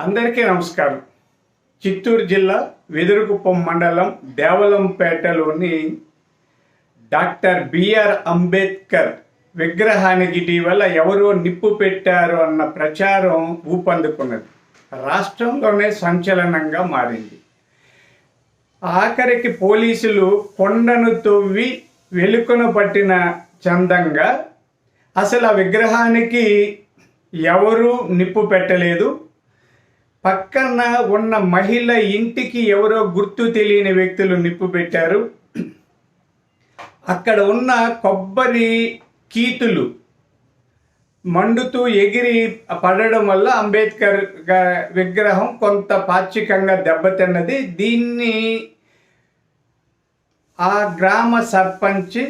అందరికీ నమస్కారం. చిత్తూరు జిల్లా వెదురుకుప్పం మండలం దేవలంపేటలోని డాక్టర్ బిఆర్ అంబేద్కర్ విగ్రహానికి ఇటీవల ఎవరో నిప్పు పెట్టారు అన్న ప్రచారం ఊపందుకున్నది. రాష్ట్రంలోనే సంచలనంగా మారింది. ఆఖరికి పోలీసులు కొండను తవ్వి వెలుకను పట్టిన చందంగా అసలు ఆ విగ్రహానికి ఎవరూ నిప్పు పెట్టలేదు. పక్కన ఉన్న మహిళ ఇంటికి ఎవరో గుర్తు తెలియని వ్యక్తులు నిప్పు పెట్టారు. అక్కడ ఉన్న కొబ్బరి కీతులు మండుతూ ఎగిరి పడడం వల్ల అంబేద్కర్ విగ్రహం కొంత పాక్షికంగా దెబ్బతిన్నది. దీన్ని ఆ గ్రామ సర్పంచ్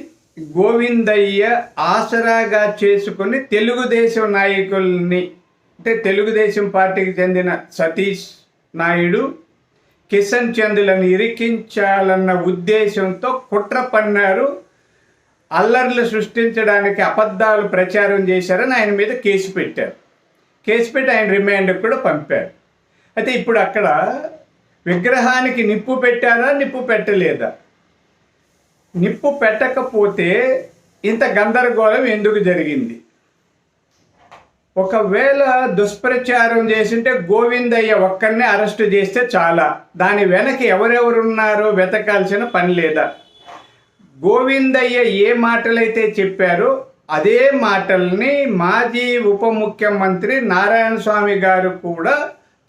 గోవిందయ్య ఆసరాగా చేసుకుని తెలుగుదేశం నాయకుల్ని అంటే తెలుగుదేశం పార్టీకి చెందిన సతీష్ నాయుడు కిషన్ చంద్రులను ఇరికించాలన్న ఉద్దేశంతో కుట్ర పన్నారు. అల్లర్లు సృష్టించడానికి అబద్ధాలు ప్రచారం చేశారని ఆయన మీద కేసు పెట్టారు. కేసు పెట్టి ఆయన రిమాండ్ కూడా పంపారు. అయితే ఇప్పుడు అక్కడ విగ్రహానికి నిప్పు పెట్టారా నిప్పు పెట్టలేదా? నిప్పు పెట్టకపోతే ఇంత గందరగోళం ఎందుకు జరిగింది? ఒకవేళ దుష్ప్రచారం చేసింటే గోవిందయ్య ఒక్కరినే అరెస్ట్ చేస్తే చాలా. దాని వెనక ఎవరెవరున్నారో వెతకాల్సిన పని లేదా. గోవిందయ్య ఏ మాటలైతే చెప్పారో అదే మాటల్ని మాజీ ఉప ముఖ్యమంత్రి నారాయణ స్వామి గారు కూడా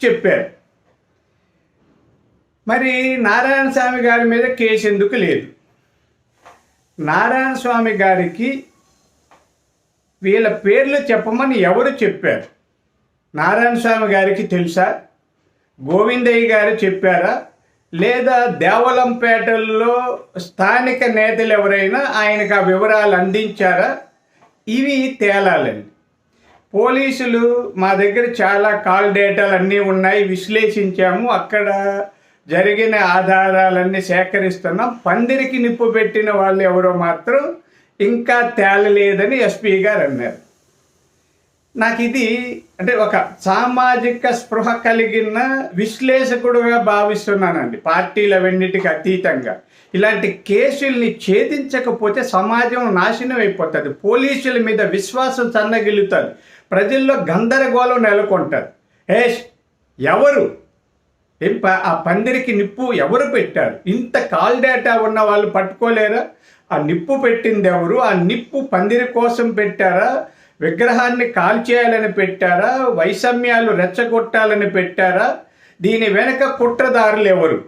చెప్పారు. మరి నారాయణ స్వామి గారి మీద కేసు ఎందుకు లేదు? నారాయణ స్వామి గారికి వీళ్ళ పేర్లు చెప్పమని ఎవరు చెప్పారు? నారాయణ స్వామి గారికి తెలుసా? గోవిందయ్య గారు చెప్పారా? లేదా దేవలంపేటల్లో స్థానిక నేతలు ఎవరైనా ఆయనకు ఆ వివరాలు అందించారా? ఇవి తేలాలండి. పోలీసులు మా దగ్గర చాలా కాల్ డేటాలు అన్నీ ఉన్నాయి. విశ్లేషించాము. అక్కడ జరిగిన ఆధారాలన్నీ సేకరిస్తున్నాం. పందిరికి నిప్పు పెట్టిన వాళ్ళు ఎవరో మాత్రం ఇంకా తేలలేదని ఎస్పీ గారు అన్నారు. నాకు ఇది అంటే ఒక సామాజిక స్పృహ కలిగిన విశ్లేషకుడుగా భావిస్తున్నానండి పార్టీలవన్నిటికి అతీతంగా. ఇలాంటి కేసుల్ని ఛేదించకపోతే సమాజం నాశనం అయిపోతుంది పోలీసుల మీద విశ్వాసం సన్నగిలుతుంది ప్రజల్లో గందరగోళం నెలకొంటారు హేష్ ఎవరు? ఆ పందిరికి నిప్పు ఎవరు పెట్టారు? ఇంత కాల్ డేటా ఉన్న వాళ్ళు పట్టుకోలేరా? ఆ నిప్పు పెట్టింది ఎవరు ఆ నిప్పు పందిరి కోసం పెట్టారా? విగ్రహాన్ని కాల్చేయాలని పెట్టారా? వైషమ్యాలు రెచ్చగొట్టాలని పెట్టారా? దీని వెనక కుట్రదారులు ఎవరు?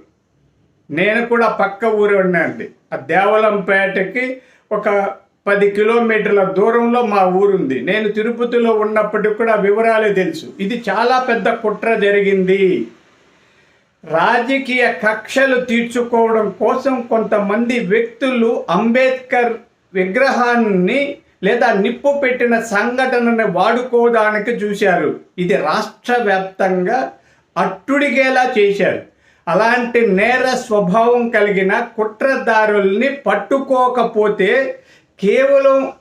నేను కూడా పక్క ఊరు ఉన్నాండి ఆ దేవలంపేటకి ఒక పది కిలోమీటర్ల దూరంలో మా ఊరుంది. నేను తిరుపతిలో ఉన్నప్పటికి కూడా వివరాలే వివరాలు తెలుసు. ఇది చాలా పెద్ద కుట్ర జరిగింది. రాజకీయ కక్షలు తీర్చుకోవడం కోసం కొంతమంది వ్యక్తులు అంబేద్కర్ విగ్రహాన్ని లేదా నిప్పు పెట్టిన సంఘటనని వాడుకోవడానికి చూశారు. ఇది రాష్ట్ర వ్యాప్తంగా అట్టుడిగేలా చేశారు. అలాంటి నేర స్వభావం కలిగిన కుట్రదారుల్ని పట్టుకోకపోతే కేవలం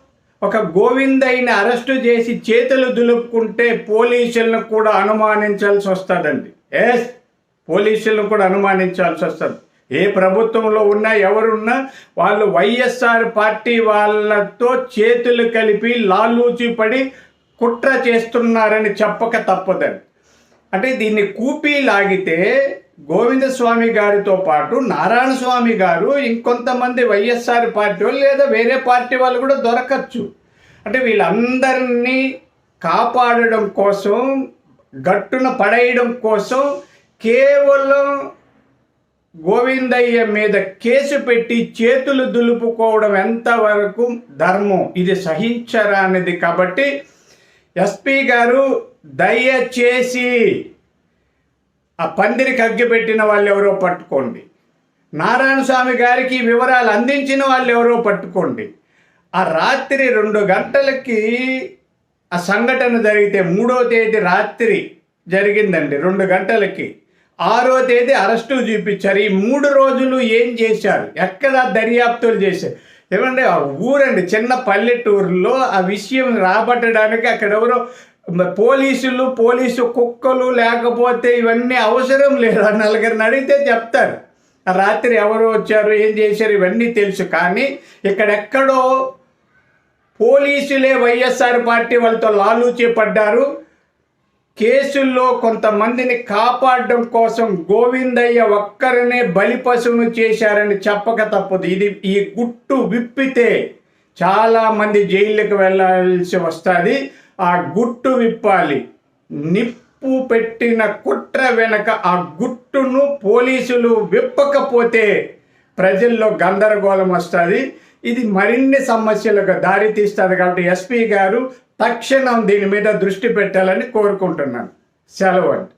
ఒక గోవిందయ్యని అరెస్టు చేసి చేతులు దులుపుకుంటే పోలీసులను కూడా అనుమానించాల్సి వస్తుందండి. ఎస్. పోలీసులను కూడా అనుమానించాల్సి వస్తుంది. ఏ ప్రభుత్వంలో ఉన్నా ఎవరున్నా వాళ్ళు వైఎస్ఆర్ పార్టీ వాళ్ళతో చేతులు కలిపి లాలూచి పడి కుట్ర చేస్తున్నారని చెప్పక తప్పదని. అంటే దీన్ని కూపీ లాగితే గోవిందస్వామి గారితో పాటు నారాయణ స్వామి గారు ఇంకొంతమంది వైఎస్ఆర్ పార్టీ వాళ్ళు లేదా వేరే పార్టీ వాళ్ళు కూడా దొరకచ్చు. అంటే వీళ్ళందరినీ కాపాడడం కోసం గట్టున పడేయడం కోసం కేవలం గోవిందయ్య మీద కేసు పెట్టి చేతులు దులుపుకోవడం ఎంతవరకు ధర్మం? ఇది సహించరానిది కాబట్టి ఎస్పీ గారు దయచేసి ఆ పందిరికి అగ్గిపెట్టిన వాళ్ళు ఎవరో పట్టుకోండి. నారాయణ స్వామి గారికి వివరాలు అందించిన వాళ్ళు ఎవరో పట్టుకోండి. ఆ రాత్రి రెండు గంటలకి ఆ సంఘటన జరిగితే మూడో తేదీ రాత్రి జరిగిందండి రెండు గంటలకి. ఆరో తేదీ అరెస్టు చూపించారు. ఈ మూడు రోజులు ఏం చేశారు? ఎక్కడ దర్యాప్తులు చేశారు? ఏమంటే ఆ ఊరండి చిన్న పల్లెటూరులో ఆ విషయం రాబట్టడానికి అక్కడ ఎవరో పోలీసులు పోలీసు కుక్కలు లేకపోతే ఇవన్నీ అవసరం లేదు. నలుగురిని అడిగితే చెప్తారు. ఆ రాత్రి ఎవరు వచ్చారు ఏం చేశారు ఇవన్నీ తెలుసు. కానీ ఇక్కడెక్కడో పోలీసులే వైఎస్ఆర్ పార్టీ వాళ్ళతో లాలూచి పడ్డారు. కేసుల్లో కొంతమందిని కాపాడడం కోసం గోవిందయ్య ఒక్కరినే బలిపశువును చేశారని చెప్పక తప్పదు. ఇది ఈ గుట్టు విప్పితే చాలా మంది జైళ్ళకి వెళ్ళాల్సి వస్తుంది. ఆ గుట్టు విప్పాలి. నిప్పు పెట్టిన కుట్ర వెనక ఆ గుట్టును పోలీసులు విప్పకపోతే ప్రజల్లో గందరగోళం వస్తుంది. ఇది మరిన్ని సమస్యలకు దారి తీస్తుంది కాబట్టి ఎస్పీ గారు తక్షణం దీని మీద దృష్టి పెట్టాలని కోరుకుంటున్నాను. సెలవు అండి.